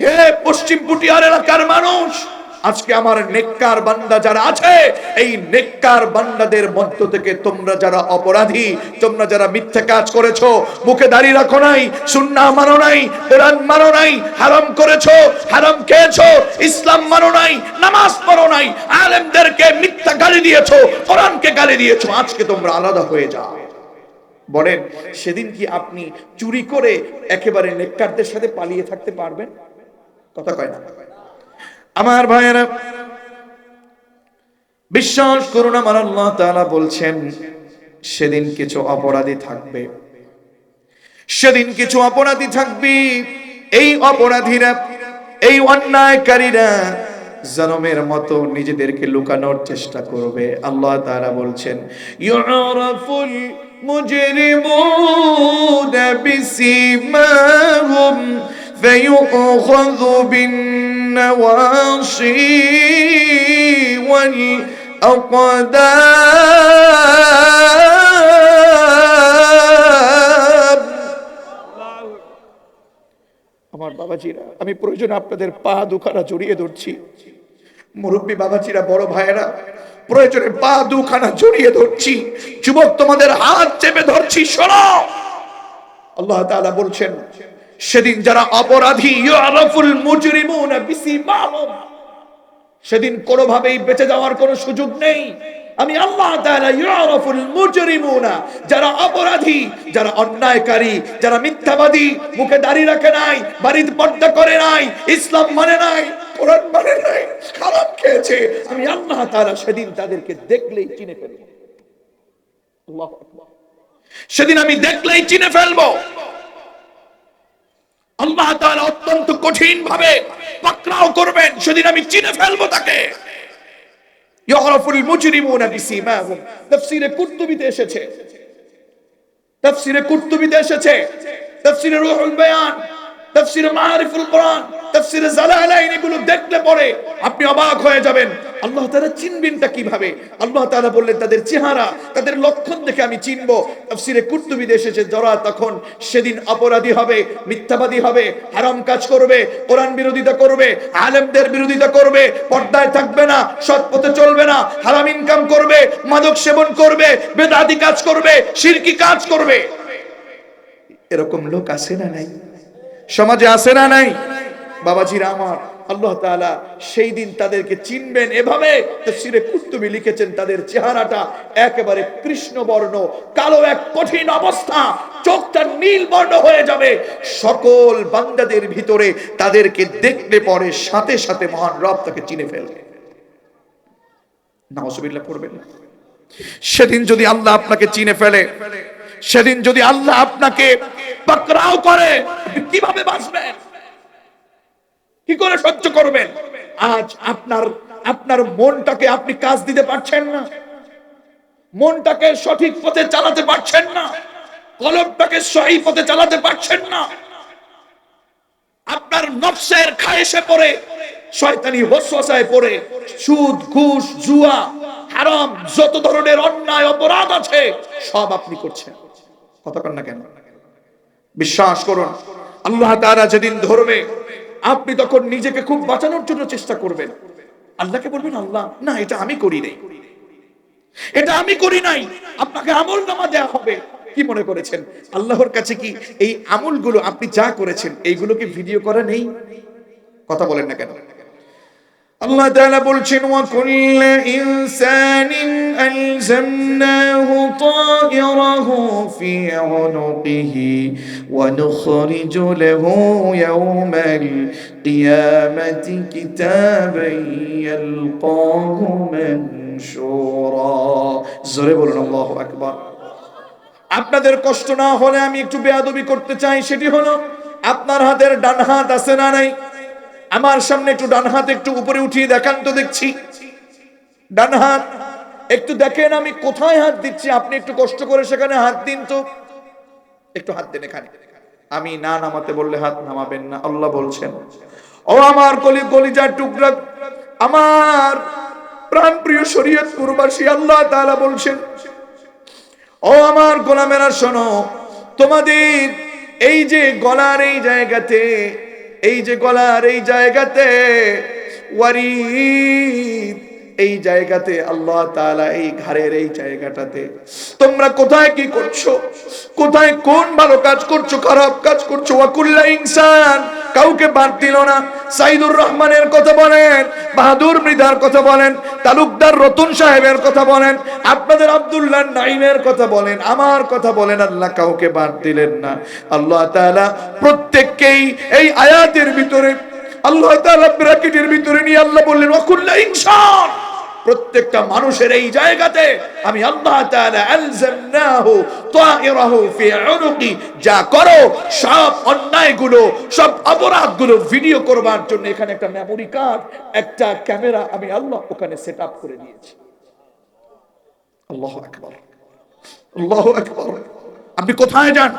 হে পশ্চিম পুটিয়ার এলাকার মানুষ, আজকে আমার নেককার বান্দা যারা আছে, এই নেককার বান্দাদের মধ্য থেকে তোমরা যারা অপরাধী, তোমরা যারা মিথ্যা কাজ করেছ, মুখে দাঁড়িয়ে রাখো নাই, সুন্নাহ মানো নাই, কোরআন মানো নাই, হারাম করেছ, হারাম খেয়েছো, ইসলাম মানো নাই, নামাজ পড়ো নাই, আলেমদেরকে মিথ্যা গালি দিয়েছ, কোরআনকে গালি দিয়েছ, আজকে তোমরা আলাদা হয়ে যাও। বলেন, সেদিন কি আপনি চুরি করে একেবারে নেককারদের সাথে পালিয়ে থাকতে পারবেন? কথা কয় না। আমার ভাইয়েরা বিশ্বাস করুন আমার আল্লাহ তাআলা বলছেন, সেদিন কিছু অপরাধী থাকবে। সেদিন কিছু অপরাধী থাকবে। এই অপরাধীরা, এই অন্যায়কারীরা জনমের মতো নিজেদেরকে লুকানোর চেষ্টা করবে। আল্লাহ তাআলা বলছেন ইউরাফুল মুজরিমুনা বিসিমাহুম فيؤخذ بالنواصي والأقدام আমার বাবাজিরা আমি প্রয়োজনে আপনাদের পা দুখানা জড়িয়ে ধরছি মুরব্বী বাবাজিরা বড় ভাইয়েরা প্রয়োজনে পা দুখানা জড়িয়ে ধরছি যুবক তোমাদের হাত চেপে ধরছি শোনো আল্লাহ তাআলা বলছেন সেদিন যারা অপরাধী সেদিন কোনোভাবেই বেঁচে যাওয়ার কোনো সুযোগ নেই। আমি আল্লাহ যারা অপরাধী, যারা অন্যায়কারী, যারা মিথ্যাবাদী, মুখে দাড়ি রাখে নাই, বাড়ির পর্দা করে নাই, ইসলাম মানে নাই, কোরআন মানে নাই, খারাপ খেয়েছে। আমি আল্লাহ তাআলা সেদিন তাদেরকে দেখলেই চিনে ফেলব। সেদিন আমি দেখলেই চিনে ফেলব। আল্লাহ তাআলা অত্যন্ত কঠিন ভাবে পাকড়াও করবেন, সেদিন আমি চিনে ফেলব তাকে। মুজরিমুনা বিসিমাহুম। তাফসীরে এসেছে। তাফসীরে কুরতুবিতে এসেছে। তাফসীরে রূহুল বায়ান, তাফসীরে মাআরিফুল কোরআন, তাফসীরে জালালাইন এগুলো দেখলে পরে আপনি অবাক হয়ে যাবেন। আল্লাহ তাআলা চিনবেনটা কীভাবে? আল্লাহ তাআলা বললেন, তাদের চেহারা, তাদের লক্ষণ দেখে আমি চিনব। তাফসীরে কুরতুবিতে এসেছে, যারা তখন সেদিন অপরাধী হবে, মিথ্যাবাদী হবে, হারাম কাজ করবে, কোরআন বিরোধিতা করবে, আলেমদের বিরোধিতা করবে, পর্দায় থাকবে না সৎ পথে চলবে না, হারাম ইনকাম করবে, মাদক সেবন করবে বেদাতি কাজ করবে, শিরকি কাজ করবে। এরকম লোক আছে না নাই? সমাজে আছে না নাই? বাবাজিরা আমার আল্লাহ তাআলা সেই দিন তাদেরকে চিনবেন এভাবে। তাফসীরে কুতুবী লিখেছেন, তাদের চেহারাটা একেবারে কৃষ্ণ বর্ণ কালো এক কঠিন অবস্থা, চোখটা নীল বর্ণ হয়ে যাবে। সকল বান্দাদের ভিতরে তাদেরকে দেখলে পরে সাথে সাথে মহান রব তাকে চিনে ফেলবে। নাউজুবিল্লাহ পড়বেন না। সেদিন যদি আল্লাহ আপনাকে চিনে ফেলে, সেদিন যদি আল্লাহ আপনাকে পাকড়াও করে কীভাবে বাঁচবেন? কি করে সহ্য করবেন? আজ আপনার আপনার মনটাকে আপনি কাজ দিতে পারছেন না। মনটাকে সঠিক পথে চালাতে পারছেন না। কলমটাকে সহি পথে চালাতে পারছেন না। আপনার নফসের খায়েশে পড়ে, শয়তানি ওয়াসওয়াসায় পড়ে, সুদ, ঘুষ, জুয়া, হারাম, যত ধরনের অন্যায়, অপরাধ আছে, সব আপনি করছেন। কথা কন না কেন? বিশ্বাস করুন, আল্লাহ তাআলা যেদিন ধরবে আপনি তখন নিজেকে খুব বাঁচানোর জন্য চেষ্টা করবেন। আল্লাহকে বলবেন, আল্লাহ, না, এটা আমি করি নাই। এটা আমি করি নাই। আপনাকে আমল নামা দেয়া হবে। কি মনে করেছেন? আল্লাহর কাছে কি এই আমলগুলো আপনি যা করেছেন, এইগুলো কি ভিডিও করা নেই? কথা বলেন না কেন? আল্লাহ তাআলা বলছেন, ওয়া কুল্লু ইনসানিন আলজামনাহু তায়রাহু ফি উনুকিহি ওয়া নুখরিজু লাহু ইয়াওমাল কিয়ামাতি কিতাবান ইয়ালকাহু মানশুরা। জোরে বলুন, আল্লাহু আকবার। আপনাদের কষ্ট না হলে আমি একটু বেয়াদবি করতে চাই, সেটি হলো, আপনার হাতের ডান হাত আছে না নাই? আমার সামনে একটু ডান হাত একটু উপরে উঠিয়ে দেখান তো দেখছি। ডান হাত, একটু দেখেন আমি কোথায় হাত দিচ্ছি, আপনি একটু কষ্ট করে সেখানে হাত দিন তো। একটু হাত দেন এখানে। আমি না নামাতে বললে হাত নামাবেন না, আল্লাহ বলছেন। ও আমার কলি, কলিজার টুকরা, আমার প্রাণ প্রিয় শরীয়ত পূর্বাসী, আল্লাহ তাআলা বলছেন, ও আমার গোলামেরা শোনো, তোমাদের এই যে গলার এই জায়গাতে এই যে গলার এই জায়গাতে এই জায়গাতে আল্লাহ তাআলা এই ঘরের এই জায়গাটাতে। তোমরা কোথায় কি করছ? কোথায় কোন ভালো কাজ করছ, খারাপ কাজ করছ? ইনসান, কাউকে বাদ দিল না। সাইদুর রহমানের কথা বলেন, বাহাদুর মৃধার কথা বলেন তালুকদার রতন সাহেবের কথা বলেন, আপনাদের আব্দুল্লাহ নাইমের কথা বলেন, আমার কথা বলেন, আল্লাহ কাউকে বাদ দিলেন না। আল্লাহ তাআলা প্রত্যেককেই এই আয়াতের ভিতরে, আল্লাহ তাআলা ব্র্যাকেটের ভিতরে নিয়ে আল্লাহ বললেন অকুল্লা ইনসান প্রত্যেকটা মানুষের এই জায়গাতে আমি আল্লাহ যা করো, সব অন্যায়গুলো, সব অপরাধগুলো ভিডিও করবার জন্য এখানে একটা মেমরি কার্ড একটা ক্যামেরা আমি আল্লাহ ওখানে সেট আপ করে দিয়েছি। আল্লাহু আকবার। আল্লাহু আকবার। আপনি কোথায় যান?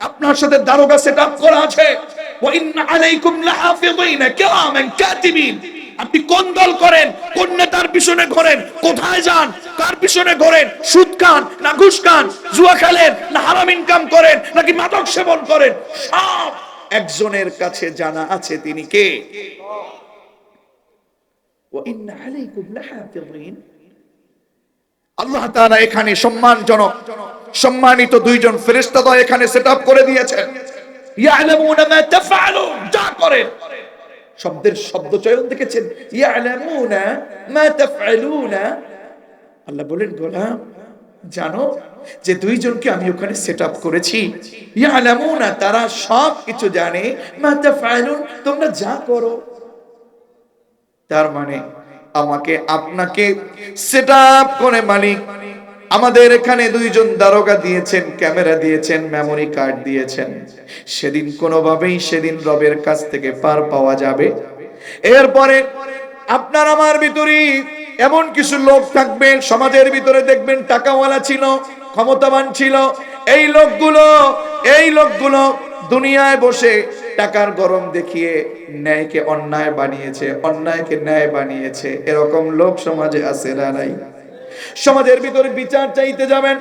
আপনার সাথে দারোগা সেট আপ করা আছে। ওয়া ইন্না আলাইকুম লাহাফিযিন কিরামান কাতিবিন। আপনি কোন দল করেন? কোন নেতার পিছনে ঘোরেন? কোথায় যান? কার পিছনে ঘোরেন? সুদ খান না ঘুষ খান? জুয়া খেলেন? না হারাম ইনকাম করেন? নাকি মাদক সেবন করেন? সব একজনের কাছে জানা আছে তিনি কে? আল্লাহ তাআলা এখানে সম্মানজনক, সম্মানিত দুইজন ফেরেশতা দয় এখানে সেটআপ করে দিয়েছেন। যা করেন। শব্দের শব্দ চয়ন দেখেছেন। আল্লাহ বলেন, গোলাম, জানো যে দুইজনকে আমি ওখানে সেট আপ করেছি। ইয়ালামুনা, তারা সব কিছু জানে। তোমরা যা করো। তার মানে আমাকে আপনাকে সেট আপ করে মালিক আমাদের এখানে দুইজন দারোগা দিয়েছেন, ক্যামেরা দিয়েছেন মেমরি কার্ড দিয়েছেন। সেদিন কোনোভাবেই সেদিন রবের কাছ থেকে পার পাওয়া যাবে। এরপরে আপনার আমার ভিতরে এমন কিছু লোক থাকবে সমাজের ভিতরে দেখবেন টাকাওয়ালা ছিল, ক্ষমতাবান ছিল। এই লোকগুলো এই লোকগুলো দুনিয়ায় বসে টাকার গরম দেখিয়ে ন্যায়কে অন্যায় বানিয়েছে, অন্যায়কে ন্যায় বানিয়েছে। এরকম লোক সমাজে আছে না নাই? সমাজের ভিতরে বিচার চাইতে যাবেন,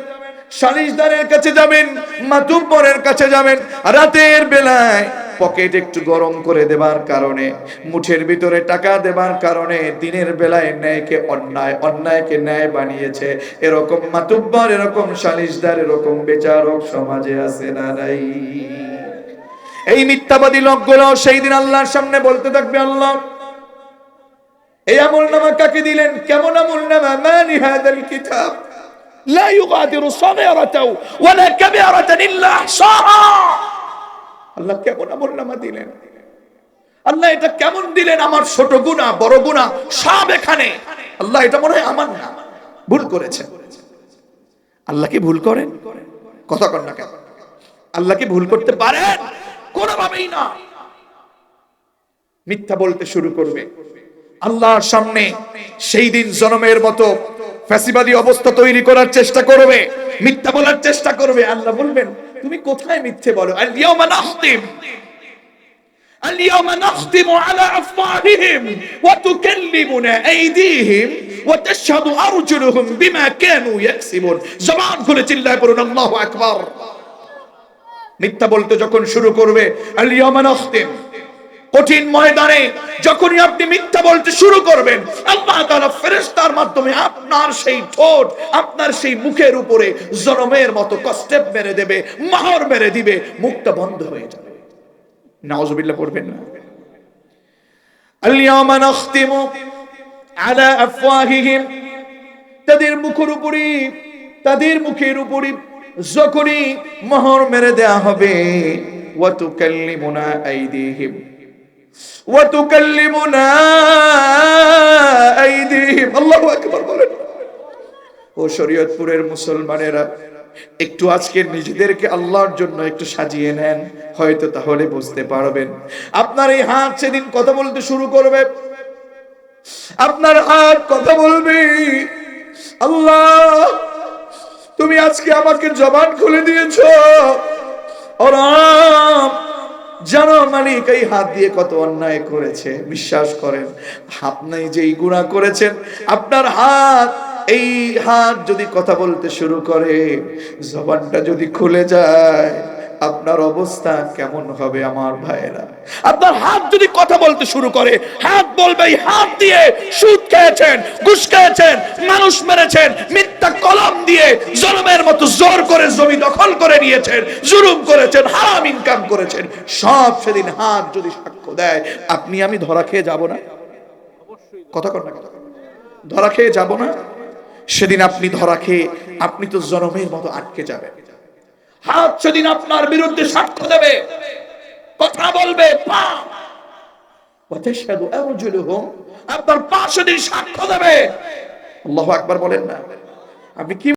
সালিশদারের কাছে যাবেন, মাতুব্বরের কাছে যাবেন, রাতের বেলায় পকেট একটু গরম করে দেবার কারণে, মুঠের ভিতরে টাকা দেবার কারণে দিনের বেলায় ন্যায়কে অন্যায়, অন্যায়কে ন্যায় বানিয়েছে। এরকম মাতুব্বর, এরকম সালিশদার, এরকম বিচারক সমাজে আছে না নাই? এই মিথ্যাবাদী লোকগুলো সেই দিন আল্লাহর সামনে বলতে থাকবে, আল্লাহ এই আমল নামা কাকে দিলেন? কেমন আমল নামা মানি হাদাল কিতাব। লা ইউগাদিরু ওয়া লা কাবীরাতান ইল্লা আহসাহা। আল্লাহ কেমন আমল নামা দিলেন? আল্লাহ এটা কেমন দিলেন? আমার ছোট গুনাহ, বড় গুনাহ সব এখানে। আল্লাহ এটা মনে হয় আমার না। ভুল করেছে আল্লাহ কি ভুল করেন? কথা কর না কেন। আল্লাহ কি ভুল করতে পারেন? কোনোভাবেই না। মিথ্যা বলতে শুরু করবে। আল্লাহর সামনে সেই দিন জনমের মতো ফ্যাসিবাদী অবস্থা তৈরি করার চেষ্টা করবে মিথ্যা বলার চেষ্টা করবে আল্লাহ বলবেন তুমি কোথায় মিথ্যে বলো আল ইয়াউমা নাখতিম اليوم نختم على أفواههم وتكلمنا أيديهم وتشهد أرجلهم بما كانوا يكسبون زمان খুলে চিল্লায় পড়ুন আল্লাহু আকবার মিথ্যা বলতে যখন শুরু করবে আল-ইয়াউমা নাখতিম কঠিন ময়দানে যখনই আপনি মিথ্যা বলতে শুরু করবেন, আল্লাহ তাআলা ফেরেশতার মাধ্যমে আপনার সেই ঠোঁট, আপনার সেই মুখের উপরে জনমের মতো কষ্টেপ মেরে দেবে, মাহর মেরে দিবে, মুখটা বন্ধ হয়ে যাবে। নাউজুবিল্লাহ পড়বেন না। আল-ইয়াউমা নাখতিমু আলা আফওয়াহিহিম, তাদের মুখের উপরই, তাদের মুখের উপরে যখনই মোহর মেরে দেয়া হবে, ওয়া তুকাল্লিমুনা আইদিহিম। ও মুসলমানেরা, একটু আজকে নিজেদেরকে আল্লাহর জন্য একটু সাজিয়ে নেন, হয়তো তাহলে বুঝতে পারবেন। আপনার এই হাত সেদিন কথা বলতে শুরু করবে। আপনার হাত কথা বলবে, আল্লাহ, তুমি আজকে আমাকে জবান খুলে দিয়েছ। ওরা জানো মালিক, এই হাত দিয়ে কত অন্যায় করেছে, বিশ্বাস করেন। আপনি যেই গুণা করেছেন, আপনার হাত, এই হাত যদি কথা বলতে শুরু করে, জবানটা যদি খুলে যায়, আপনার অবস্থা কেমন হবে আমার ভাইয়েরা? আপনার হাত যদি কথা বলতে শুরু করে, হাত বলবে, এই হাত দিয়ে সুদ খেয়েছেন, ঘুষ খেয়েছেন, মানুষ মেরেছেন মিথ্যা কলম দিয়ে জলমের মতো জোর করে জমি দখল করে নিয়েছেন, জুলুম করেছেন, হারাম ইনকাম করেছেন। সব সেদিন হাত যদি সাক্ষ্য দেয়, আপনি আমি ধরা খেয়ে যাব না? কথা কর না। ধরা খেয়ে যাব না? সেদিন আপনি ধরা খেয়ে, আপনি তো জনমের মতো আটকে যাবেন। হাত সেদিন আপনার বিরুদ্ধে সাক্ষ্য দেবে। কথা বলবে, পা। আপনার পা সেদিন সাক্ষ্য দেবে। আল্লাহু আকবার বলেন না। আপনি কি